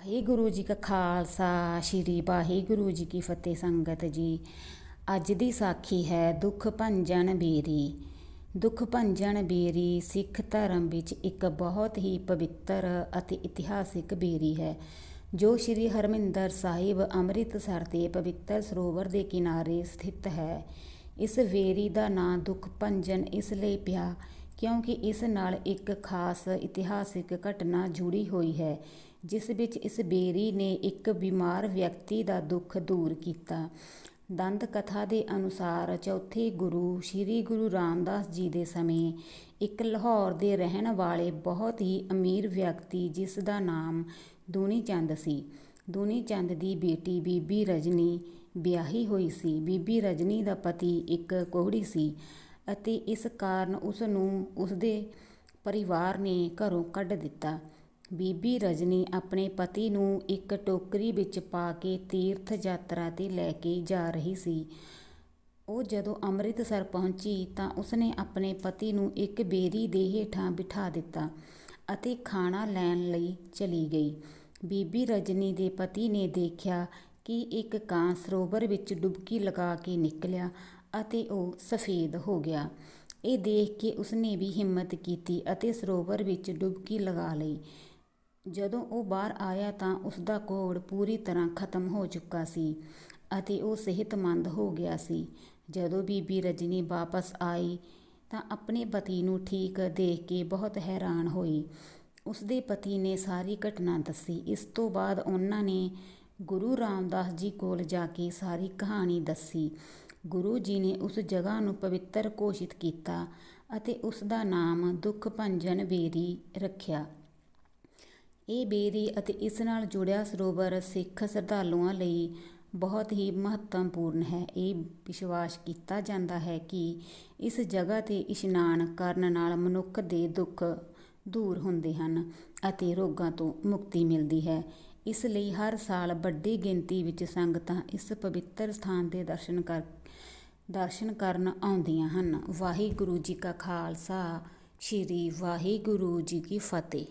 ਵਾਹਿਗੁਰੂ ਜੀ ਕਾ ਖਾਲਸਾ, ਸ਼੍ਰੀ ਵਾਹਿਗੁਰੂ ਜੀ ਕੀ ਫਤਿਹ ਸੰਗਤ ਜੀ। ਅੱਜ ਦੀ ਸਾਖੀ ਹੈ ਦੁੱਖ ਭੰਜਨ ਬੇਰੀ। ਦੁੱਖ ਭੰਜਨ ਬੇਰੀ ਸਿੱਖ ਧਰਮ ਵਿੱਚ ਇੱਕ ਬਹੁਤ ਹੀ ਪਵਿੱਤਰ ਅਤੇ ਇਤਿਹਾਸਿਕ ਬੇਰੀ ਹੈ, ਜੋ ਸ਼੍ਰੀ ਹਰਮਿੰਦਰ ਸਾਹਿਬ ਅੰਮ੍ਰਿਤਸਰ ਦੇ ਪਵਿੱਤਰ ਸਰੋਵਰ ਦੇ ਕਿਨਾਰੇ ਸਥਿਤ ਹੈ। ਇਸ ਵੇਰੀ ਦਾ ਨਾਂ ਦੁੱਖ ਭੰਜਨ ਇਸ ਲਈ ਪਿਆ ਕਿਉਂਕਿ ਇਸ ਨਾਲ ਇੱਕ ਖਾਸ ਇਤਿਹਾਸਿਕ ਘਟਨਾ ਜੁੜੀ ਹੋਈ ਹੈ, ਜਿਸ ਵਿੱਚ ਇਸ ਬੇਰੀ ਨੇ ਇੱਕ ਬਿਮਾਰ ਵਿਅਕਤੀ ਦਾ ਦੁੱਖ ਦੂਰ ਕੀਤਾ। ਦੰਦ ਕਥਾ ਦੇ ਅਨੁਸਾਰ ਚੌਥੇ ਗੁਰੂ ਸ੍ਰੀ ਗੁਰੂ ਰਾਮਦਾਸ ਜੀ ਦੇ ਸਮੇਂ ਇੱਕ ਲਾਹੌਰ ਦੇ ਰਹਿਣ ਵਾਲੇ ਬਹੁਤ ਹੀ ਅਮੀਰ ਵਿਅਕਤੀ ਜਿਸ ਦਾ ਨਾਮ ਦੂਣੀ ਚੰਦ ਸੀ। ਦੂਣੀ ਚੰਦ ਦੀ ਬੇਟੀ ਬੀਬੀ ਰਜਨੀ ਵਿਆਹੀ ਹੋਈ ਸੀ। ਬੀਬੀ ਰਜਨੀ ਦਾ ਪਤੀ ਇੱਕ ਕੋਹੜੀ ਸੀ। ਅਤੇ ਇਸ ਕਾਰਨ ਉਸ ਨੂੰ ਉਸਦੇ ਪਰਿਵਾਰ ਨੇ ਘਰੋਂ ਕੱਢ ਦਿੱਤਾ। ਬੀਬੀ ਰਜਨੀ ਆਪਣੇ ਪਤੀ ਨੂੰ ਇੱਕ ਟੋਕਰੀ ਵਿੱਚ ਪਾ ਕੇ ਤੀਰਥ ਯਾਤਰਾ ਤੇ ਲੈ ਕੇ ਜਾ ਰਹੀ ਸੀ। ਉਹ ਜਦੋਂ ਅੰਮ੍ਰਿਤਸਰ ਪਹੁੰਚੀ ਤਾਂ ਉਸਨੇ ਆਪਣੇ ਪਤੀ ਨੂੰ ਇੱਕ ਬੇਰੀ ਦੇ ਹੇਠਾਂ ਬਿਠਾ ਦਿੱਤਾ ਅਤੇ ਖਾਣਾ ਲੈਣ ਲਈ ਚਲੀ ਗਈ। ਬੀਬੀ ਰਜਨੀ ਦੇ ਪਤੀ ਨੇ ਦੇਖਿਆ ਕਿ ਇੱਕ ਕਾਂ ਸਰੋਵਰ ਵਿੱਚ ਡੁਬਕੀ ਲਗਾ ਕੇ ਨਿਕਲਿਆ ਅਤੇ ਉਹ ਸਫੇਦ ਹੋ ਗਿਆ। ਇਹ ਦੇਖ ਕੇ ਉਸਨੇ ਵੀ ਹਿੰਮਤ ਕੀਤੀ ਅਤੇ ਸਰੋਵਰ ਵਿੱਚ ਡੁਬਕੀ ਲਗਾ ਲਈ। ਜਦੋਂ ਉਹ ਬਾਹਰ ਆਇਆ ਤਾਂ ਉਸਦਾ ਕੋੜ ਪੂਰੀ ਤਰ੍ਹਾਂ ਖਤਮ ਹੋ ਚੁੱਕਾ ਸੀ ਅਤੇ ਉਹ ਸਿਹਤਮੰਦ ਹੋ ਗਿਆ ਸੀ। ਜਦੋਂ ਬੀਬੀ ਰਜਨੀ ਵਾਪਸ ਆਈ ਤਾਂ ਆਪਣੇ ਪਤੀ ਨੂੰ ਠੀਕ ਦੇਖ ਕੇ ਬਹੁਤ ਹੈਰਾਨ ਹੋਈ। ਉਸਦੇ ਪਤੀ ਨੇ ਸਾਰੀ ਘਟਨਾ ਦੱਸੀ। ਇਸ ਤੋਂ ਬਾਅਦ ਉਹਨਾਂ ਨੇ ਗੁਰੂ ਰਾਮਦਾਸ ਜੀ ਕੋਲ ਜਾ ਕੇ ਸਾਰੀ ਕਹਾਣੀ ਦੱਸੀ। ਗੁਰੂ ਜੀ ਨੇ ਉਸ ਜਗ੍ਹਾ ਨੂੰ ਪਵਿੱਤਰ ਘੋਸ਼ਿਤ ਕੀਤਾ ਅਤੇ ਉਸ ਦਾ ਨਾਮ ਦੁੱਖ ਭੰਜਨ ਬੇਰੀ ਰੱਖਿਆ। ਇਹ ਬੇਰੀ ਅਤੇ ਇਸ ਨਾਲ ਜੁੜਿਆ ਸਰੋਵਰ ਸਿੱਖ ਸ਼ਰਧਾਲੂਆਂ ਲਈ ਬਹੁਤ ਹੀ ਮਹੱਤਵਪੂਰਨ ਹੈ। ਇਹ ਵਿਸ਼ਵਾਸ ਕੀਤਾ ਜਾਂਦਾ ਹੈ ਕਿ ਇਸ ਜਗ੍ਹਾ ਤੇ ਇਸ਼ਨਾਨ ਕਰਨ ਨਾਲ ਮਨੁੱਖ ਦੇ ਦੁੱਖ ਦੂਰ ਹੁੰਦੇ ਹਨ ਅਤੇ ਰੋਗਾਂ ਤੋਂ ਮੁਕਤੀ ਮਿਲਦੀ ਹੈ। ਇਸ ਲਈ ਹਰ ਸਾਲ ਵੱਡੀ ਗਿਣਤੀ ਵਿੱਚ ਸੰਗਤਾਂ ਇਸ ਪਵਿੱਤਰ ਸਥਾਨ ਦੇ ਦਰਸ਼ਨ ਕਰ, ਦਰਸ਼ਨ ਕਰਨ ਆਉਂਦੀਆਂ ਹਨ। ਵਾਹਿਗੁਰੂ ਜੀ ਕਾ ਖਾਲਸਾ, ਸ਼੍ਰੀ ਵਾਹਿਗੁਰੂ ਜੀ ਕੀ ਫਤਿਹ।